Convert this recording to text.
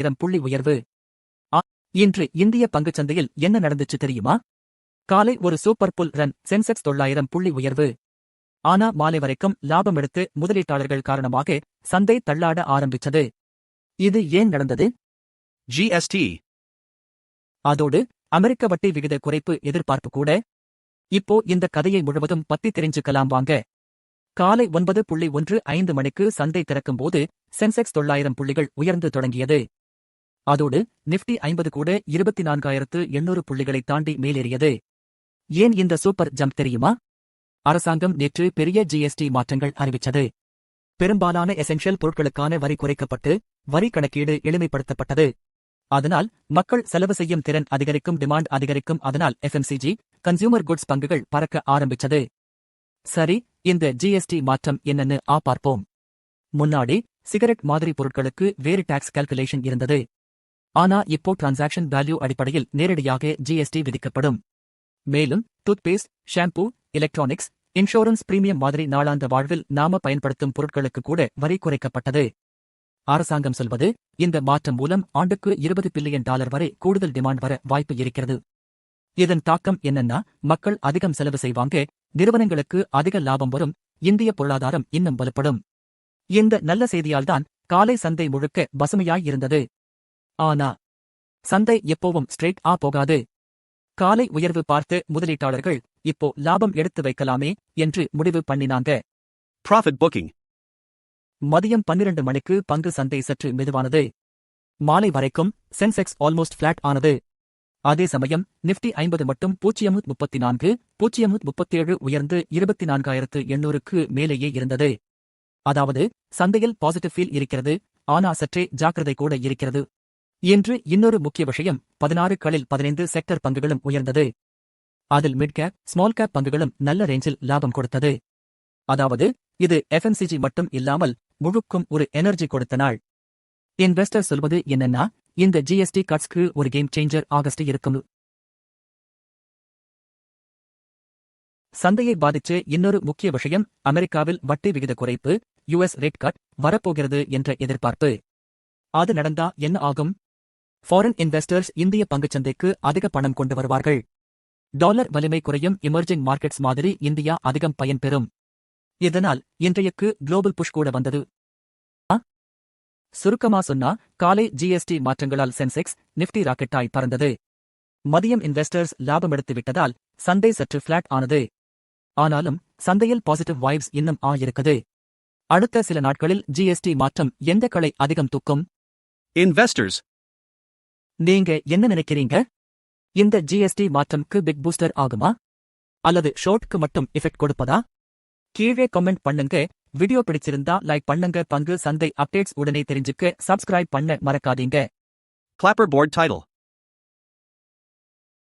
ஆயிரம் புள்ளி உயர்வு. இன்று இந்திய பங்குச் சந்தையில் என்ன நடந்துச்சு தெரியுமா? காலை ஒரு சூப்பர் புல் ரன் சென்செக்ஸ் தொள்ளாயிரம் புள்ளி உயர்வு. ஆனா மாலை வரைக்கும் லாபம் எடுத்து முதலீட்டாளர்கள் காரணமாக சந்தை தள்ளாட ஆரம்பிச்சது. இது ஏன் நடந்தது? GST. அதோடு அமெரிக்க வட்டி விகித குறைப்பு எதிர்பார்ப்பு கூட. இப்போ இந்த கதையை முழுவதும் பத்தி தெரிஞ்சுக்கலாம் வாங்க. காலை ஒன்பது புள்ளி ஒன்று ஐந்து மணிக்கு சந்தை திறக்கும்போது சென்செக்ஸ் தொள்ளாயிரம் புள்ளிகள் உயர்ந்து தொடங்கியது. அதோடு நிப்டி ஐம்பது கூட இருபத்தி நான்காயிரத்து எண்ணூறு புள்ளிகளை தாண்டி மேலேறியது. ஏன் இந்த சூப்பர் ஜம்ப் தெரியுமா? அரசாங்கம் நேற்று பெரிய ஜிஎஸ்டி மாற்றங்கள் அறிவித்தது. பெரும்பாலான எசென்ஷியல் பொருட்களுக்கான வரி குறைக்கப்பட்டு வரி கணக்கீடு எளிமைப்படுத்தப்பட்டது. அதனால் மக்கள் செலவு செய்யும் திறன் அதிகரிக்கும் டிமாண்ட் அதிகரிக்கும். அதனால் எஃப்எம்சிஜி கன்சியூமர் குட்ஸ் பங்குகள் பறக்க ஆரம்பிச்சது சரி இந்த ஜிஎஸ்டி மாற்றம் என்னன்னு ஆ பார்ப்போம். முன்னாடி சிகரெட் மாதிரி பொருட்களுக்கு வேறு டாக்ஸ் கால்குலேஷன் இருந்தது. ஆனா இப்போ டிரான்சாக்ஷன் வேல்யூ அடிப்படையில் நேரடியாக ஜிஎஸ்டி விதிக்கப்படும். மேலும் toothpaste shampoo electronics insurance premium மாதிரி நாளாந்த வாழ்வில் நாம பயன்படுத்தும் பொருட்களுக்கு கூட வரி குறைக்கப்பட்டது. அரசாங்கம் சொல்வது இந்த மாற்றம் மூலம் ஆண்டுக்கு இருபது பில்லியன் டாலர் வரை கூடுதல் டிமாண்ட் வர வாய்ப்பு இருக்கிறது. இதன் தாக்கம் என்னன்னா மக்கள் அதிகம் செலவு செய்வாங்க நிறுவனங்களுக்கு அதிக லாபம் வரும் இந்திய பொருளாதாரம் இன்னும் வலுப்படும். இந்த நல்ல செய்தியால்தான் காலை சந்தை முழுக்க பசுமையாய் இருந்தது. ஆனா சந்தை எப்போவும் ஸ்ட்ரெயிட் ஆ போகாது. காலை உயர்வு பார்த்து முதலீட்டாளர்கள் இப்போ லாபம் எடுத்து வைக்கலாமே என்று முடிவு பண்ணினாங்க. Profit booking. மதியம் பன்னிரண்டு மணிக்கு பங்கு சந்தை சற்று மெதுவானது. மாலை வரைக்கும் சென்செக்ஸ் ஆல்மோஸ்ட் ஃபிளாட் ஆனது. அதே சமயம் நிப்டி ஐம்பது மட்டும் பூஜ்ஜியம் முப்பத்தி நான்கு பூஜ்ஜியம் முப்பத்தேழு உயர்ந்து இருபத்தி நான்காயிரத்து எண்ணூறுக்கு மேலேயே இருந்தது. அதாவது சந்தையில் பாசிட்டிவ் ஃபீல் இருக்கிறது ஆனா சற்றே ஜாக்கிரதை கூட இருக்கிறது. இன்று இன்னொரு முக்கிய விஷயம் பதினாறு களில் பதினைந்து செக்டர் பங்குகளும் உயர்ந்தது. அதில் மிட் கேப் ஸ்மால் கேப் பங்குகளும் நல்ல ரேஞ்சில் லாபம் கொடுத்தது. அதாவது இது எஃப்எம்சிஜி மட்டும் இல்லாமல் முழுக்கும் ஒரு எனர்ஜி கொடுத்த நாள். இன்வெஸ்டர் சொல்வது என்னன்னா இந்த ஜிஎஸ்டி கட்ஸ்க்கு ஒரு கேம் சேஞ்சர் ஆகஸ்ட் இருக்கும். சந்தையை பாதிச்சு இன்னொரு முக்கிய விஷயம் அமெரிக்காவில் வட்டி விகித குறைப்பு யுஎஸ் ரேட் கட் வரப்போகிறது என்ற எதிர்பார்ப்பு. அது நடந்தா என்ன ஆகும்? ஃபாரின் இன்வெஸ்டர்ஸ் இந்திய பங்குச்சந்தைக்கு அதிக பணம் கொண்டு வருவார்கள். டாலர் வலிமை குறையும் இமர்ஜிங் மார்க்கெட்ஸ் மாதிரி இந்தியா அதிகம் பயன்பெறும் இதனால் இன்றையக்கு குளோபல் புஷ் கூட வந்தது. சுருக்கமா சொன்னா காலை ஜிஎஸ்டி மாற்றங்களால் சென்செக்ஸ் நிப்டி ராக்கெட்டாய் பறந்தது. மதியம் இன்வெஸ்டர்ஸ் லாபம் எடுத்து விட்டதால் சந்தை சற்று ஃபிளாட் ஆனது. ஆனாலும் சந்தையில் பாசிட்டிவ் வைப்ஸ் இன்னும் ஆயிருக்குது. அடுத்த சில நாட்களில் ஜிஎஸ்டி மாற்றம் எந்த களை அதிகம் தூக்கும்? இன்வெஸ்டர்ஸ் நீங்க என்ன நினைக்கிறீங்க? இந்த ஜிஎஸ்டி மாற்றம்க்கு பிக் பூஸ்டர் ஆகுமா? அல்லது ஷோட்க்கு மட்டும் எஃபெக்ட் கொடுப்பதா? கீழே கமெண்ட் பண்ணுங்க. வீடியோ பிடிச்சிருந்தா லைக் பண்ணுங்க. பங்கு சந்தை அப்டேட்ஸ் உடனே தெரிஞ்சுக்க சப்ஸ்கிரைப் பண்ண மறக்காதீங்க. Clapperboard title.